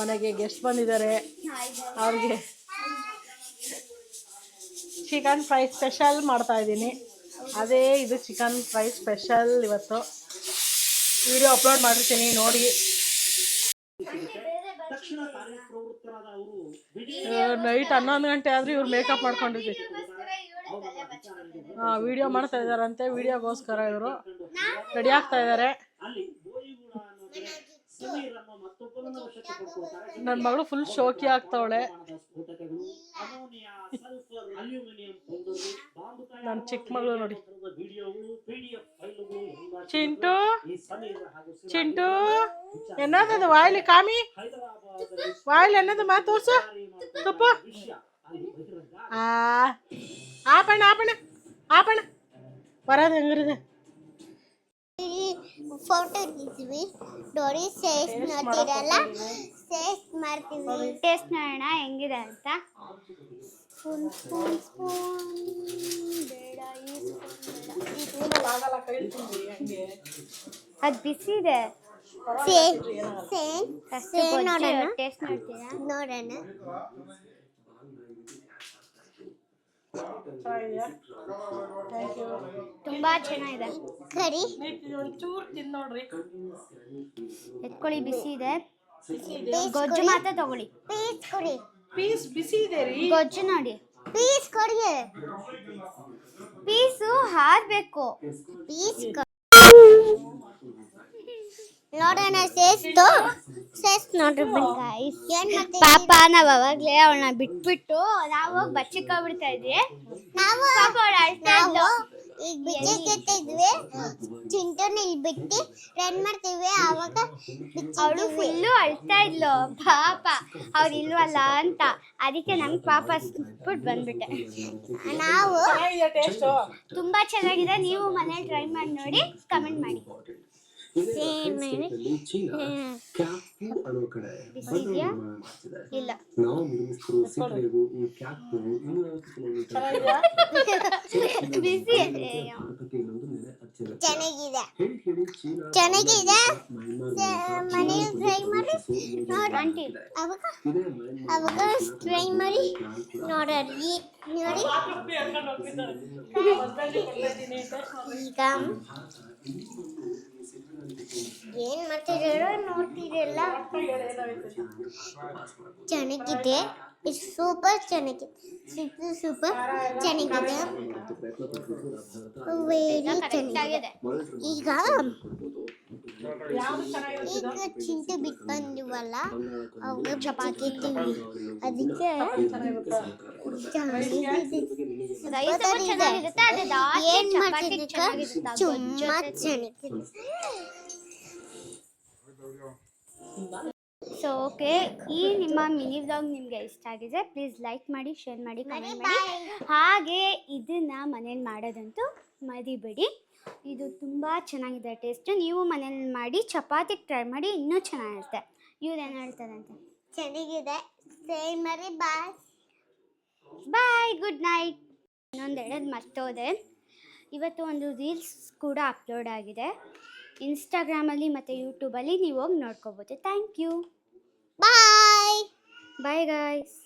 ಮನೆಗೆ ಗೆಸ್ಟ್ ಬಂದಿದ್ದಾರೆ. ಅವ್ರಿಗೆ ಚಿಕನ್ ಫ್ರೈ ಸ್ಪೆಷಲ್ ಮಾಡ್ತಾ ಇದ್ದೀನಿ. ಅದೇ ಇದು ಚಿಕನ್ ಫ್ರೈ ಸ್ಪೆಷಲ್ ಇವತ್ತು. ವಿಡಿಯೋ ಅಪ್ಲೋಡ್ ಮಾಡಿರ್ತೀನಿ ನೋಡಿ. ನೈಟ್ ಹನ್ನೊಂದು ಗಂಟೆ ಆದರೂ ಇವ್ರು ಮೇಕಪ್ ಮಾಡ್ಕೊಂಡಿದ್ವಿ ಹಾಂ ವಿಡಿಯೋ ಮಾಡ್ತಾ ಇದ್ದಾರಂತೆ. ವಿಡಿಯೋಗೋಸ್ಕರ ಇವರು. ರೆಡಿ ಆಗ್ತಾ ಇದ್ದಾರೆ. ನನ್ನ ಮಗಳು ಫುಲ್ ಶೋಕಿ ಆಗ್ತಾವಳೆ. ನನ್ನ ಚಿಕ್ಕ ಮಗಳು ನೋಡಿ. ಚಿಂಟು? ಚಿಂಟು? ಎನ್ನದದು ವಾಯ್ಲಿ ಕಾಮಿ? ವಾಯ್ಲಿ ಎನ್ನದು ಮಾ ತೋರ್ಸು. ತುಪ್ಪ. ಆ. ಆಪಣ ಆಪಣ ಆಪಣ್ಣ. ಬರೋದು ಹೆಂಗಿರಿದೆ? ಫೋಟೋ ಇದ್ವಿ ಡೋರಿ ಸೇಸ್ ನೋಡ್ತೀರಲ್ಲ? ಸೇಸ್ ಮಾಡ್ತೀವಿ. ಟೇಸ್ಟ್ ನೋಡೋಣ ಹೆಂಗಿದೆ ಅಂತ? Spoon spoon spoon. ಬೇಡ ಈ ಸ್ಪೂನ್ ಬೇಡ. ಅದು ಬಿಸಿ ಇದೆ. ನೋಡೋಣ. ಟೇಸ್ಟ್ ಮಾಡ್ತೀರಾ? ನೋಡೋಣ. ಥ್ಯಾಂಕ್ ಯು ತುಂಬಾ ಚೆನ್ನಾಗಿದೆ. ಕರಿ. ಒಂಚೂರು ತಿಂದು ನೋಡ್ರಿ. ಎತ್ಕೊಳ್ಳಿ ಬಿಸಿ ಇದೆ. ಬಿಸಿ ಇದೆ. ಗೊಜ್ಜು ಮಾತ್ರ ತಗೊಳ್ಳಿ. ಪೀಸ್ ಕೊಡಿ. ಪೀಸ್ ಬಿಸಿ ಇದೆ ರೀ. ಗೊಜ್ಜು ನೋಡಿ. ಪೀಸ್ ಕೊಡಿ. ಪೀಸು ಹಾರ್ಬೇಕು. ಪೀಸ್ ನೋಡೋಣ ಸೇಸ್ತು ಸೇಸ್ ನೋಡ್ರಿ ಪಾಪ ನಾವ್ ಅವಾಗ್ಲೇ ಅವಳನ್ನ ಬಿಟ್ಬಿಟ್ಟು ನಾವು ಹೋಗಿ ಹೋಗ್ಬಿಡ್ತಾ ಇದ್ವಿ. ನಾವು ಪಾಪ ಅವಳು ಅಳ್ತಾ ಇದ್ಲು. ಈಗ ಬಿಚ್ಚಿಟ್ಟಿದ್ವಿ. ಚಿಂಟುನ ಇಲ್ಲಿ ಬಿಟ್ಟು ರನ್ ಮಾಡ್ತೀವಿ. ಅವಾಗ ಅವಳು ಫುಲ್ಲು ಅಳ್ತಾ ಇದ್ಲು. ಪಾಪ ಅವ್ರು ಇಲ್ವಲ್ಲ ಅಂತ. ಅದಕ್ಕೆ ನಂಗೆ ಪಾಪ ಬಿಟ್ಬಿಟ್ಟು ಬಂದ್ಬಿಟ್ಟೆ. ನಾವು ತುಂಬ ತುಂಬಾ ಚೆನ್ನಾಗಿದೆ. ನೀವು ಮನೇಲಿ ಟ್ರೈ ಮಾಡಿ ನೋಡಿ ಕಮೆಂಟ್ ಮಾಡಿ. ಇಲ್ಲ ನಾವು ನಿರ್ಮಿಸ್ತಿರೋ ಸಿಗರೇಟು ಈ ಕ್ಯಾಪ್ ಇನ್ನೂರೈವತ್ತು ಕಿಲೋಮೀಟರ್ ಬಿಸಿ ಭಾರತಕ್ಕೆ ಇನ್ನೊಂದು ನೆಲೆ ಹಚ್ಚಿದೆ ಚೆನ್ನಾಗಿದೆ ಹೇಳಿ ಹೇಳಿ ಚೀನಾ ಚೆನ್ನಾಗಿದೆ ಮಯನ್ಮಾರ್ ಮನೇಲಿ ಟ್ರೈ ಮಾಡಿ ನೋಡಿ ಆಂಟಿ ಅವಾಗ ಇದೇ ಮಯನ್ಮಾರ್ ಅವಾಗ ಟ್ರೈ ಮಾಡಿ ನೋಡ್ರಿ ನೋಡಿ ಈಗ ಏನ್ ಮಾಡ್ತಿದ್ದೀರೋ ನೋಡ್ತಿರಲ್ಲ ಚೆನ್ನಾಗಿದೆ. ಸೂಪರ್ ಚೆನ್ನಾಗಿದೆ ಸೂಪರ್ ಸೂಪರ್ ಚೆನ್ನಾಗಿದೆ. ವೆರಿ ಚೆನ್ನಾಗಿದೆ. ಈಗ ಈಗ ಚಿಂಟು ಬಿಟ್ಟು ಬಂದಿವಲ್ಲ ಚಪಾತಿ ತಿಂದ್ವಿ ಅದಕ್ಕೆ ಏನ್ ಮಾಡ್ತಿದ್ದಕ್ಕ ಚುಮ್ಮ ಚೆನ್ನಾಗಿದೆ. ಸೊ ಓಕೆ ಈ ನಿಮ್ಮ ಮಿನಿ ವ್ಲಾಗ್ ನಿಮಗೆ ಇಷ್ಟ ಆಗಿದೆ ಪ್ಲೀಸ್ ಲೈಕ್ ಮಾಡಿ ಶೇರ್ ಮಾಡಿ ಕಮೆಂಟ್ ಮಾಡಿ. ಹಾಗೆ ಇದನ್ನು ಮನೇಲಿ ಮಾಡೋದಂತೂ ಮರಿಬೇಡಿ. ಇದು ತುಂಬ ಚೆನ್ನಾಗಿದೆ ಟೇಸ್ಟ್ ನೀವು ಮನೇಲಿ ಮಾಡಿ ಚಪಾತಿಗೆ ಟ್ರೈ ಮಾಡಿ ಇನ್ನೂ ಚೆನ್ನಾಗಿರುತ್ತೆ. ಇವ್ರು ಏನು ಹೇಳ್ತಾರೆ ಅಂತ ಚೆನ್ನಾಗಿದೆ. ಸೇಮ್ ಮರಿ ಬಾಯ್ ಬಾಯ್ ಗುಡ್ ನೈಟ್ ಇನ್ನೊಂದು ಹೇಳೋದು ಮರ್ತೋದೆ. ಇವತ್ತು ಒಂದು ರೀಲ್ಸ್ ಕೂಡ ಅಪ್ಲೋಡ್ ಆಗಿದೆ. ಇನ್ಸ್ಟಾಗ್ರಾಮಲ್ಲಿ ಮತ್ತು ಯೂಟ್ಯೂಬಲ್ಲಿ ನೀವು ಹೋಗಿ ನೋಡ್ಕೋಬೋದು. Thank you bye bye guys